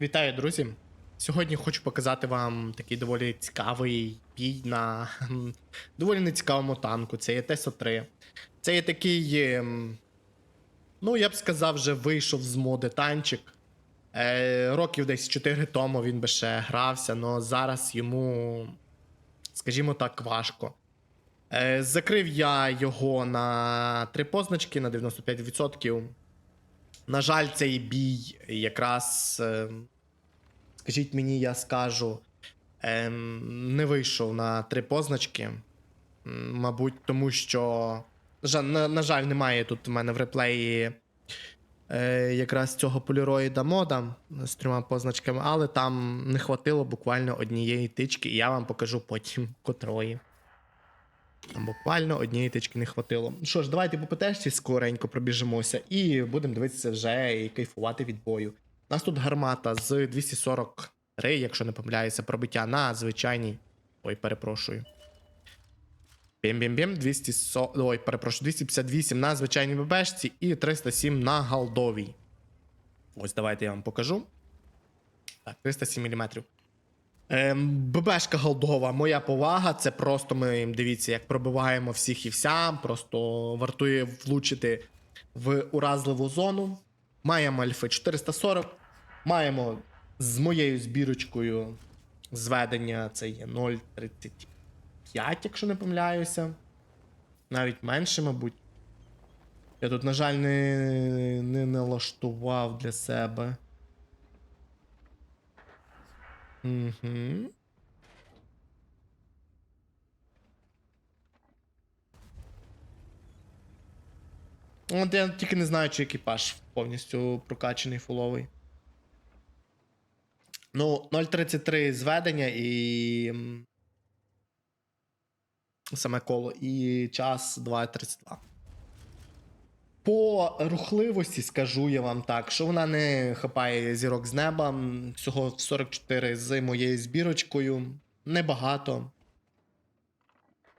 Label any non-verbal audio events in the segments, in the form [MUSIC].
Вітаю, друзі! Сьогодні хочу показати вам такий доволі цікавий бій на доволі нецікавому танку. Це є ТСО-3. Це є такий. ем, Ну, я б сказав, вже вийшов з моди танчик. Е, років десь 4 тому він би ще грався, але зараз йому, скажімо так, важко. Е, закрив я його на три позначки на 95%. На жаль, цей бій якраз, ем, скажіть мені, я скажу, ем, не вийшов на три позначки. Мабуть, тому що. На жаль, на, на жаль, немає тут в мене в реплеї е, якраз цього поліроїда мода з трьома позначками, але там не хватило буквально однієї тички, і я вам покажу потім котрої. Там буквально однієї тички не хватило. Що ж, давайте по ПТшці скоренько пробіжимося і будемо дивитися вже і кайфувати від бою. У нас тут гармата з 243, якщо не помиляюся, пробиття на звичайній. Ой, перепрошую. Бім-бім-бім, 240... Ой, перепрошую, 258 на звичайній ББшці і 307 на голдовій. Ось давайте я вам покажу. Так, 307 мм. Ем, ББшка голдова, моя повага. Це просто ми дивіться, як пробиваємо всіх і вся. Просто вартує влучити в уразливу зону. Маємо альфи 440. Маємо з моєю збірочкою зведення це є 0,35, якщо не помиляюся. Навіть менше, мабуть. Я тут, на жаль, не, не налаштував для себе. Угу. От я тільки не знаю, чи екіпаж повністю прокачаний фуловий. Ну, 0.33 зведення і. Саме коло, і час 2.32. По рухливості скажу я вам так, що вона не хапає зірок з неба. Всього 44 з моєю збірочкою. Небагато.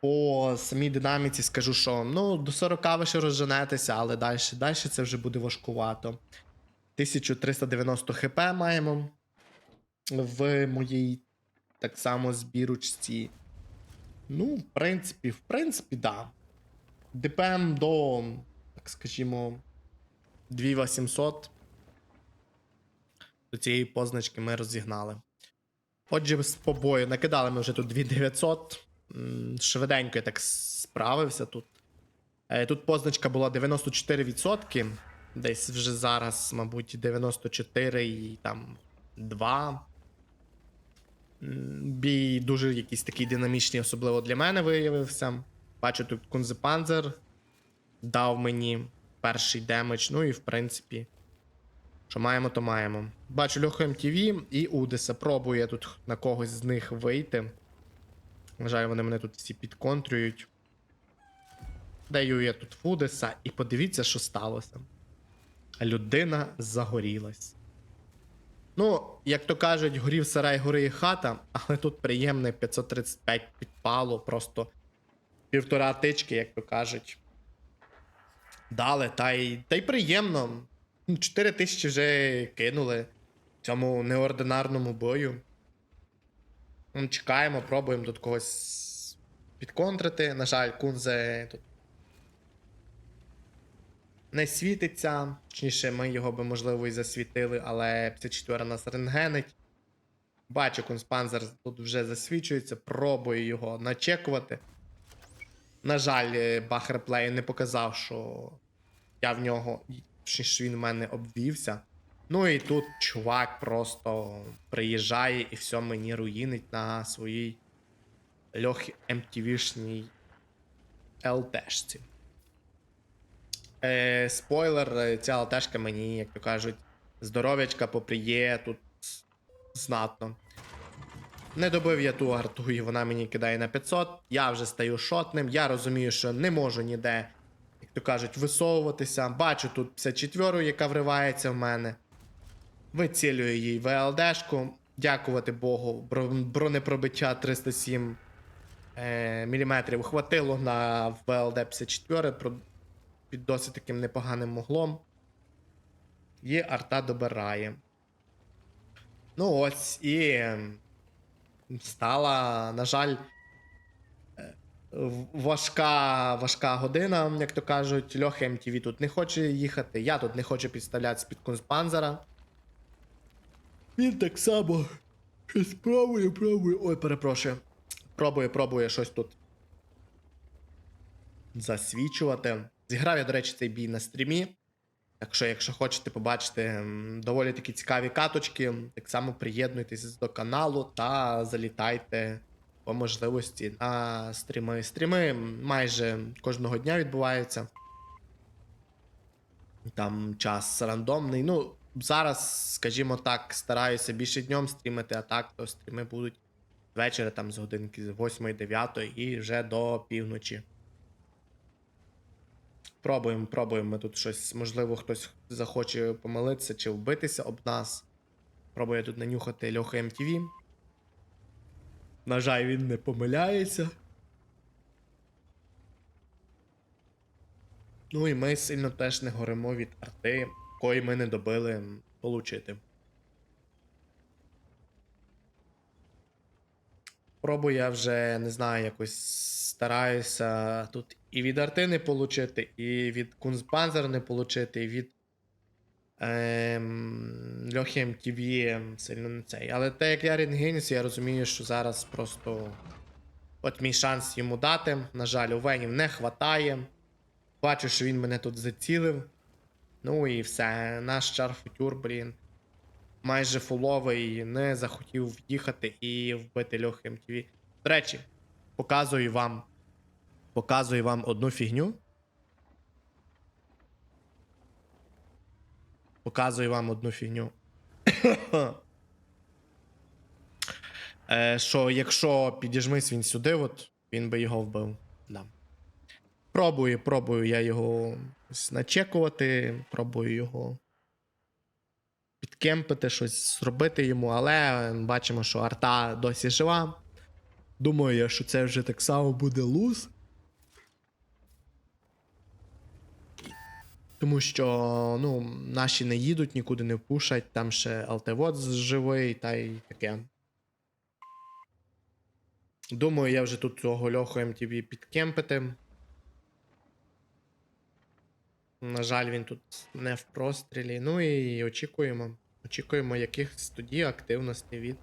По самій динаміці скажу, що ну, до 40 ви ще розженетеся, але далі, далі це вже буде важкувато. 1390 хп маємо в моїй так само збірочці. Ну, в принципі, в принципі, да. ДПМ до, скажімо, 2800. До цієї позначки ми розігнали. Отже, з побою накидали ми вже тут 2900. Швиденько я так справився тут. Е, Тут позначка була 94%. Десь вже зараз, мабуть, 94 і там 2. Бій дуже якийсь такий динамічний, особливо для мене виявився. Бачу, тут Кунзепанзер дав мені перший демедж. Ну і в принципі, що маємо, то маємо. Бачу Льоху МТВ і Удеса. Пробую я тут на когось з них вийти. Жаль, вони мене тут всі підконтрюють. Даю я тут Фудеса, і подивіться, що сталося. Людина загорілась. Ну, як то кажуть, горів сарай, гори і хата, але тут приємне 535 підпало, просто півтора тички, як то кажуть. Дали, та й, та й приємно. 4 тисячі вже кинули цьому неординарному бою. Ну, Чекаємо, пробуємо тут когось підконтрити. На жаль, Кунзе тут не світиться. Точніше, ми його би, можливо, і засвітили, але 54 нас рентгенить. Бачу, Кунспанзер тут вже засвічується, пробую його начекувати. На жаль, е, не показав, що я в нього, що він в мене обвівся. Ну і тут чувак просто приїжджає і все мені руїнить на своїй льохі MTV-шній ЛТшці. Е, спойлер, е, ця ЛТшка мені, як то кажуть, здоров'ячка попріє тут знатно. Не добив я ту арту, і вона мені кидає на 500. Я вже стаю шотним. Я розумію, що не можу ніде, як то кажуть, висовуватися. Бачу тут 54, яка вривається в мене. Вицілюю їй ВЛДшку. Дякувати Богу, бронепробиття 307 е, мм хватило на ВЛД 54 під досить таким непоганим углом. І арта добирає. Ну ось і ем, стала, на жаль, е, важка, важка година, як то кажуть. Льоха МТВ тут не хоче їхати. Я тут не хочу підставлятися під Кунспанзера. Він так само щось пробує, пробує. Ой, перепрошую. Пробує, пробує щось тут засвічувати. Зіграв я, до речі, цей бій на стрімі. Так що, якщо хочете побачити доволі такі цікаві каточки, так само приєднуйтесь до каналу та залітайте по можливості на стріми. Стріми майже кожного дня відбуваються. Там час рандомний. Ну, зараз, скажімо так, стараюся більше днем стрімити, а так, то стріми будуть ввечері там з годинки з 8-9 і вже до півночі. Пробуємо, пробуємо. Ми тут щось. Можливо, хтось захоче помилитися чи вбитися об нас. Пробує тут нанюхати Льоха МТВ. На жаль, він не помиляється. Ну і ми сильно теж не горимо від арти, кої ми не добили получити. Пробую я вже не знаю, якось стараюся тут і від арти не получити, і від Кунзбанзер не получити, і від ем, Льохи МТВ сильно не цей. Але те, як я рентгенівся, я розумію, що зараз просто от мій шанс йому дати. На жаль, у Венів не хватає. Бачу, що він мене тут зацілив. Ну і все. Наш чар футюр, блін. Майже фуловий, не захотів в'їхати і вбити Льохи МТВ. До речі, показую вам. Показую вам одну фігню. Показую вам одну фігню. [COUGHS] е, що якщо підіжмись він сюди, от, він би його вбив. Да. Пробую, пробую я його начекувати, пробую його підкемпити, щось зробити йому, але бачимо, що арта досі жива. Думаю, що це вже так само буде луз. Тому що ну, наші не їдуть, нікуди не пушать, там ще алтевод живий та й таке. Думаю, я вже тут цього льоху МТV підкемпити. На жаль, він тут не в прострілі. Ну і очікуємо. Очікуємо якихось тоді активностей від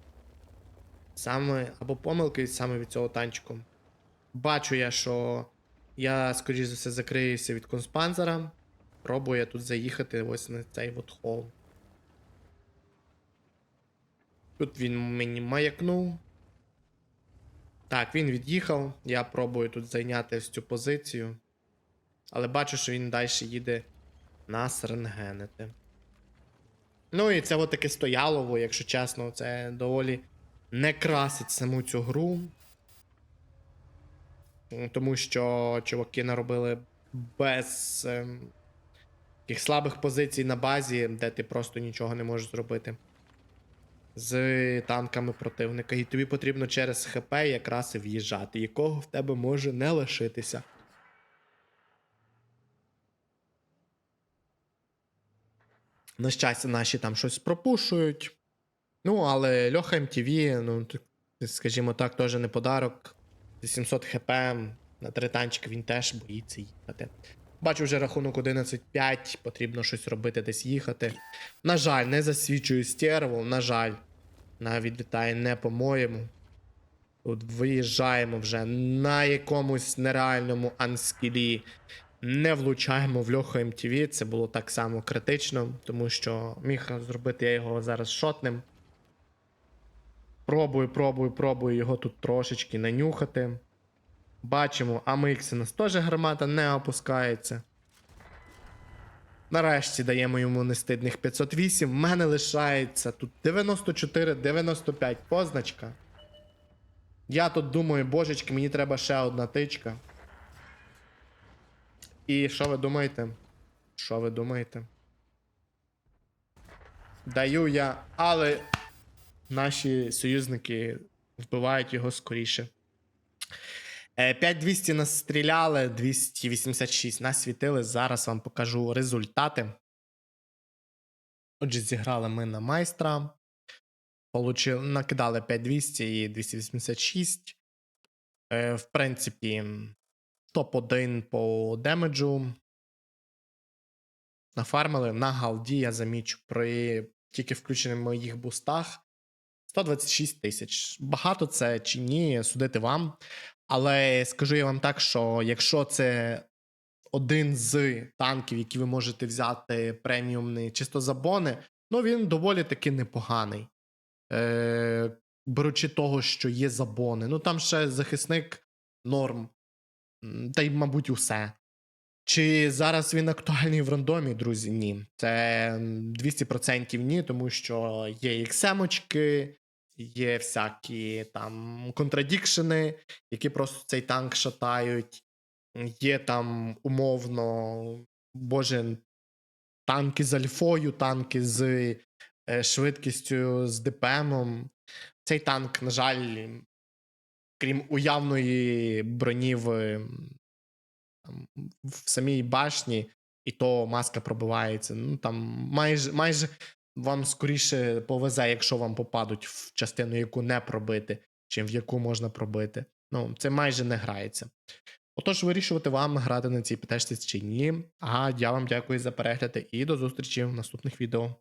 саме або помилки саме від цього танчику. Бачу я, що я, скоріш за все, закриюся від конспанзера. Пробую тут заїхати ось на цей от хол. Тут він мені маякнув. Так, він від'їхав. Я пробую тут зайняти цю позицію. Але бачу, що він далі їде нас рентгенити. Ну і це от таке стоялово, якщо чесно, це доволі не красить саму цю гру. Тому що чуваки наробили без ем, таких слабих позицій на базі, де ти просто нічого не можеш зробити. З танками противника. І тобі потрібно через ХП якраз і в'їжджати, якого в тебе може не лишитися. На щастя, наші там щось пропушують. Ну, але Льоха МТВ, ну, скажімо так, теж не подарок. 700 хп на три танчики він теж боїться їхати. Бачу вже рахунок 11-5, потрібно щось робити, десь їхати. На жаль, не засвічую стерву, на жаль, навіть літає не по-моєму. Тут виїжджаємо вже на якомусь нереальному анскілі. Не влучаємо в Льоху МТВ. Це було так само критично, тому що міг зробити я його зараз шотним. Пробую, пробую, пробую його тут трошечки нанюхати. Бачимо, AMX у нас теж гармата не опускається. Нарешті даємо йому нестидних 508. В мене лишається тут 94-95 позначка. Я тут думаю, божечки, мені треба ще одна тичка. І що ви думаєте? Що ви думаєте? Даю я, але наші союзники вбивають його скоріше. Е, 5200 нас стріляли, 286 нас світили. Зараз вам покажу результати. Отже, зіграли ми на майстра. получили, накидали 5200 і 286. Е, в принципі, топ-1 по демеджу. Нафармили на галді, я замічу, при тільки включених моїх бустах 126 тисяч. Багато це чи ні, судити вам. Але скажу я вам так, що якщо це один з танків, які ви можете взяти преміумний чисто за бони, ну він доволі таки непоганий. Е, беручи того, що є забони. Ну там ще захисник норм. Та й, мабуть, усе. Чи зараз він актуальний в рандомі, друзі? Ні. Це 200% ні, тому що є іксемочки, є всякі там контрадікшени, які просто цей танк шатають. Є там умовно, боже, танки з альфою, танки з е, швидкістю, з ДПМом. Цей танк, на жаль, крім уявної броні в, в самій башні, і то маска пробивається. Ну там майже, майже вам скоріше повезе, якщо вам попадуть в частину, яку не пробити, чим в яку можна пробити. Ну, це майже не грається. Отож, вирішувати вам грати на цій птешці чи ні. А я вам дякую за перегляд і до зустрічі в наступних відео.